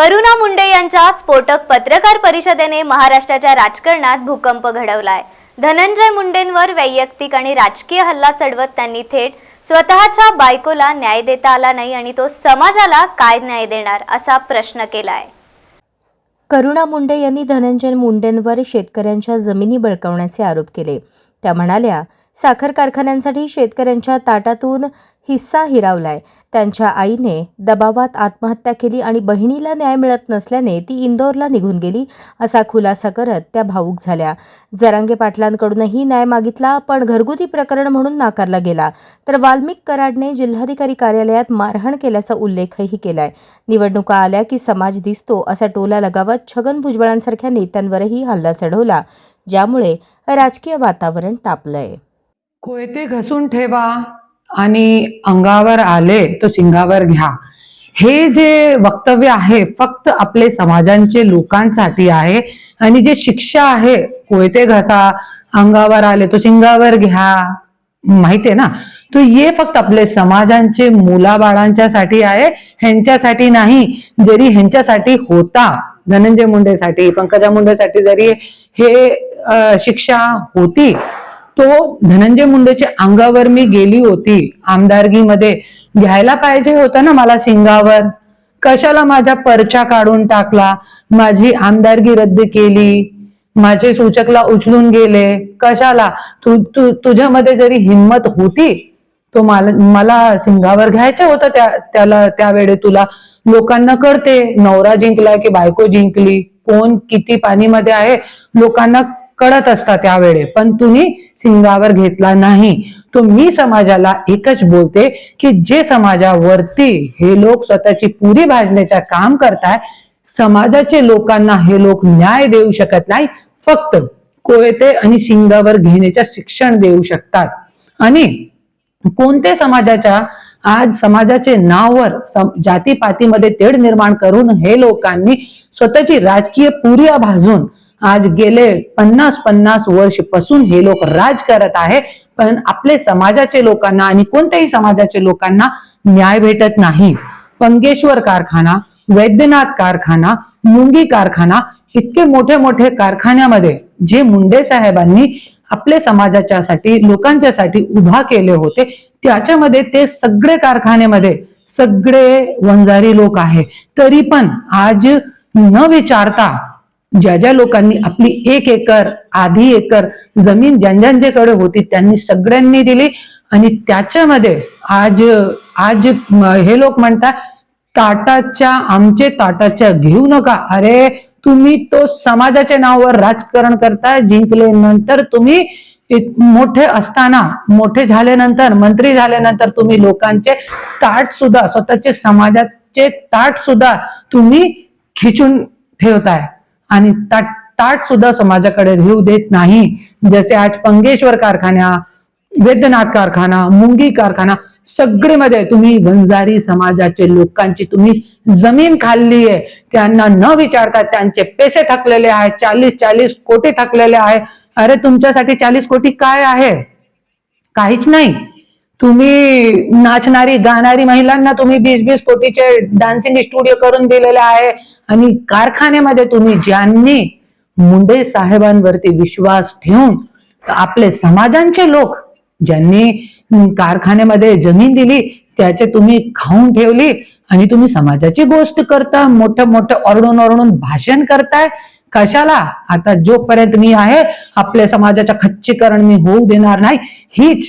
करुणा मुंडे यांच्या स्फोटक पत्रकार परिषदेने महाराष्ट्राच्या राजकारणात भूकंप घडवलाय. धनंजय मुंडेंवर वैयक्तिक आणि राजकीय हल्ला चढवत त्यांनी थेट स्वतःच्या बायकोला न्याय देता आला नाही आणि तो समाजाला काय न्याय देणार असा प्रश्न केलाय. करुणा मुंडे यांनी धनंजय मुंडेंवर शेतकऱ्यांच्या जमिनी बळकावण्याचे आरोप केले. त्या म्हणाल्या साखर कारखान्यांसाठी शेतकऱ्यांच्या ताटातून हिस्सा हिरावलाय. त्यांच्या आईने दबावात आत्महत्या केली आणि बहिणीला न्याय मिळत नसल्याने ती इंदोरला निघून गेली असा खुलासा करत त्या भावूक झाल्या. जरांगे पाटलांकडूनही न्याय मागितला पण घरगुती प्रकरण म्हणून नाकारला गेला. तर वाल्मिक कराडने जिल्हाधिकारी कार्यालयात मारहाण केल्याचा उल्लेखही केलाय. निवडणुका आल्या की समाज दिसतो असा टोला लगावत छगन भुजबळांसारख्या नेत्यांवरही हल्ला चढवला ज्यामुळे राजकीय वातावरण तापलंय. कोयते घसून ठेवा आणि अंगावर आले तो सिंगावर घ्या. हे जे वक्तव्य आहे फक्त आपले समाजांचे लोकांसाठी आहे आणि जे शिक्षा आहे कोयते घसा अंगावर आले तो सिंगावर घ्या. माहितीये ना? तो ये फक्त आपले समाजांचे मुलाबाळांच्यासाठी आहे ह्यांच्यासाठी नाही जरी ह्यांच्यासाठी होता. धनंजय मुंडेसाठी पंकजा मुंडेसाठी जरी हे शिक्षा होती तो धनंजय मुंडेच्या अंगावर मी गेली होती. आमदारकीमध्ये घ्यायला पाहिजे होतं ना मला सिंगावर कशाला माझा पर्चा काढून टाकला? माझी आमदारगी रद्द केली? माझे सूचकला उचलून गेले. कशाला? तू तू तुझ्यामध्ये जरी हिंमत होती तो मला मला सिंगावर घ्यायचं होतं त्या त्याला त्यावेळे तुला. लोकांना कळते नवरा जिंकला की बायको जिंकली. कोण किती पाणीमध्ये आहे? लोकांना कळत असतात त्यावेळे. पण तुम्ही सिंगावर घेतला नाही. तो मी समाजाला एकच बोलते की जे समाजावरती हे लोक स्वतःची पुरी भाजण्याचं काम करताय समाजाचे लोकांना हे लोक न्याय देऊ शकत नाही फक्त कोयते आणि सिंगावर घेण्याचे शिक्षण देऊ शकतात. आणि कोणते समाजाच्या आज समाजाचे नाववर सम- जातीपातीमध्ये तेढ निर्माण करून हे लोकांनी स्वतःची राजकीय पुरिया भाजून आज गेले पन्नास पन्नास वर्षपासून हे लोक राज करत आहे पण आपले समाजाचे लोकांना आणि कोणत्याही समाजाचे लोकांना न्याय भेटत नाही. पंगेश्वर कारखाना वैद्यनाथ कारखाना मुंगी कारखाना इतके मोठे मोठे कारखान्यामध्ये जे मुंडे साहेबांनी आपले समाजाच्यासाठी लोकांच्यासाठी उभा केले होते त्याच्यामध्ये ते सगळे कारखान्यामध्ये सगळे वंजारी लोक आहे. तरी पण आज न विचारता ज्या ज्या लोकांनी आपली एक एकर आधी एकर जमीन ज्यांच्याकडे होती त्यांनी सगळ्यांनी दिली. आणि त्याच्यामध्ये आज आज हे लोक म्हणतात ताटाच्या आमचे ताटाच्या घेऊ नका. अरे तुम्ही तो समाजाच्या नावावर राजकारण करताय जिंकले नंतर तुम्ही मोठे असताना मोठे झाल्यानंतर मंत्री झाल्यानंतर तुम्ही लोकांचे ताट सुद्धा स्वतःचे समाजाचे ताट सुद्धा तुम्ही खिचून ठेवताय. आणि ताट ताट सुद्धा समाजाकडे घेऊ देत नाही. जसे आज पंगेश्वर कारखाना वैद्यनाथ कारखाना मुंगी कारखाना सगळीमध्ये तुम्ही बंजारी समाजाचे लोकांची तुम्ही जमीन खाल्ली आहे. त्यांना न विचारता त्यांचे पैसे थकलेले आहेत चाळीस चाळीस कोटी थकलेले आहे. अरे तुमच्यासाठी चाळीस कोटी काय आहे? काहीच नाही. तुम्ही नाचणारी गाणारी महिलांना तुम्ही वीस वीस कोटीचे डान्सिंग स्टुडिओ करून दिलेले आहे. आणि कारखान्यामध्ये तुम्ही ज्यांनी मुंडे साहेबांवरती विश्वास ठेवून आपले समाजांचे लोक ज्यांनी कारखान्यामध्ये जमीन दिली त्याचे तुम्ही खाऊन ठेवली आणि तुम्ही समाजाची गोष्ट करता मोठं मोठं ओरडून ओरडून भाषण करताय. कशाला? आता जोपर्यंत मी आहे आपल्या समाजाच्या खच्चीकरण मी होऊ देणार नाही. हीच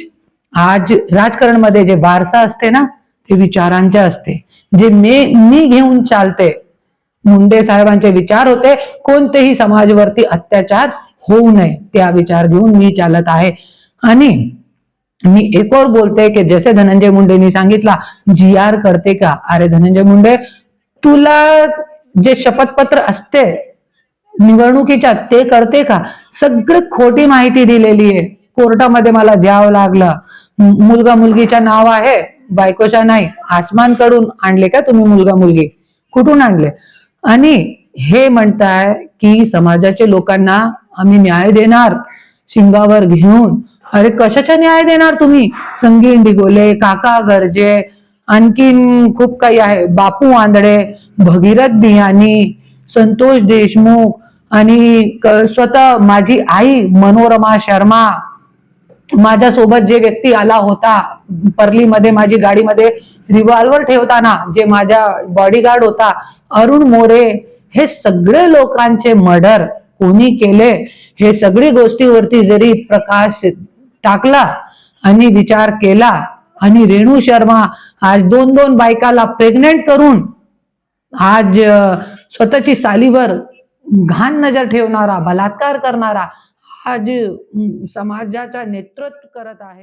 आज राजकारणमध्ये जे वारसा असते ना ते विचारांचे असते. जे मी मी घेऊन चालते मुंडे साहेबांचे विचार होते कोणतेही समाजवरती अत्याचार होऊ नये त्या विचार घेऊन मी चालत आहे. आणि मी एक और बोलते की जसे धनंजय मुंडेनी सांगितला जी आर करते का? अरे धनंजय मुंडे तुला जे शपथपत्र असते निवडणुकीच्या ते करते का? सगळी खोटी माहिती दिलेली आहे. कोर्टामध्ये मला जावं लागलं. मुलगा मुलगीच्या नाव आहे बायकोच्या नाही आसमानकडून आणले का तुम्ही मुलगा मुलगी? कुठून आणले? आणि हे म्हणताय की समाजाच्या लोकांना आम्ही न्याय देणार शिंगावर घेऊन. अरे कशाचा न्याय देणार तुम्ही? संगीन डिगोले काका गरजे आणखीन खूप काही आहे. बापू आंधळे भगीरथ बियानी संतोष देशमुख आणि स्वतः माझी आई मनोरमा शर्मा. माझ्यासोबत जे व्यक्ती आला होता परलीमध्ये माझी गाडीमध्ये रिव्हॉल्वर ठेवताना जे माझ्या बॉडीगार्ड होता अरुण मोरे हे सगळे लोकांचे मर्डर कोणी केले? हे सगळी गोष्टीवरती जरी प्रकाश टाकला आणि विचार केला आणि रेणू शर्मा आज दोन दोन बायकाला प्रेग्नेंट करून आज स्वतःची सालीवर घाण नजर ठेवणारा बलात्कार करणारा आज समाजाचा नेतृत्व करत आहे.